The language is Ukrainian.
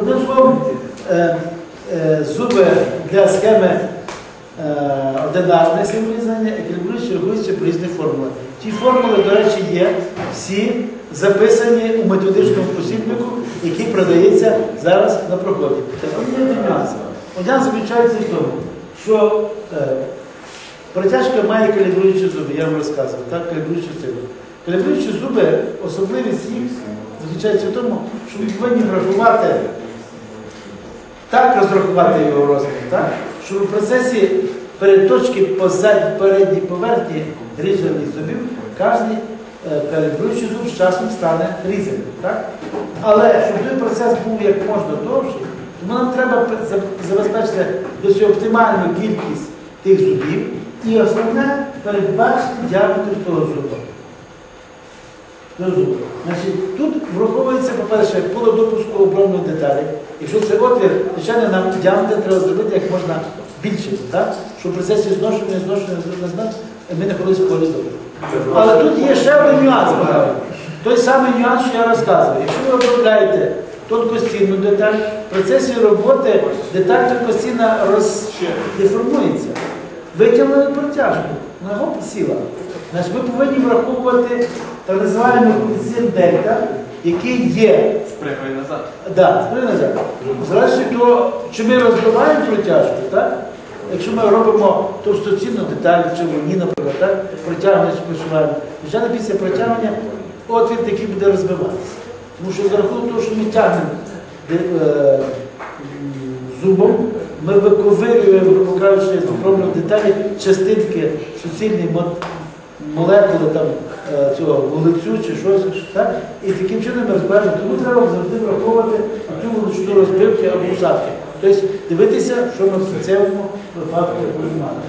Одним словом, е, е, зуби для схеми е, одинарне символізування, еквілібруючи регулюються по різних формулах. Ті формули, до речі, є всі записані у методичному посібнику, який продається зараз на проході. Тепер є заключається в тому, що протяжка має калібруючі зуби, я вам розказував, так, калібруючі сили. Калібруючі зуби, особливість їх заключається в тому, що ми повинні врахувати так розрахувати його розмір, так? щоб у процесі переточки по задній передній поверхні різаних зубів кожен калібруючий зуб з часом стане різаним. Так? Але щоб той процес був як можна довший, тому нам треба забезпечити до цього оптимальну кількість тих зубів і основне передбачити діаметр того зуба. Значить, тут враховується, по-перше, поле допуску деталі. Якщо це отвір, звичайно, нам діаметр треба зробити як можна більше, так? щоб в процесі зношення, зношення, зношення, ми не ходили з полі допуску. Але тут є ще один нюанс. Той самий нюанс, що я розказував. Якщо ви обробляєте тонкостінну деталь, в процесі роботи деталь тонкостінна роздеформується. Витягнули протяжку, вона гоп сіла. Значить, ми повинні враховувати так називаємо коефіцієнт дельта, який є Спригай назад. Да, сприйняли назад. Зрештою, то чи ми розбиваємо протяжку, так? Якщо ми робимо товстоцінну деталь, чи вогні, наприклад, так? протягнення чи пришиваємо, звичайно, після протягнення отвір такий буде розбиватися. Тому що за рахунок того, що ми тягнемо де- е, зубом, ми виковирюємо, кажучи, з промовної деталі частинки суцільної мо- молекули там, е, цього вулицю чи щось, так? і таким чином ми розбираємо. Тому треба завжди враховувати цю величину розбивки або усадки. Тобто дивитися, що ми в цьому випадку приймаємо.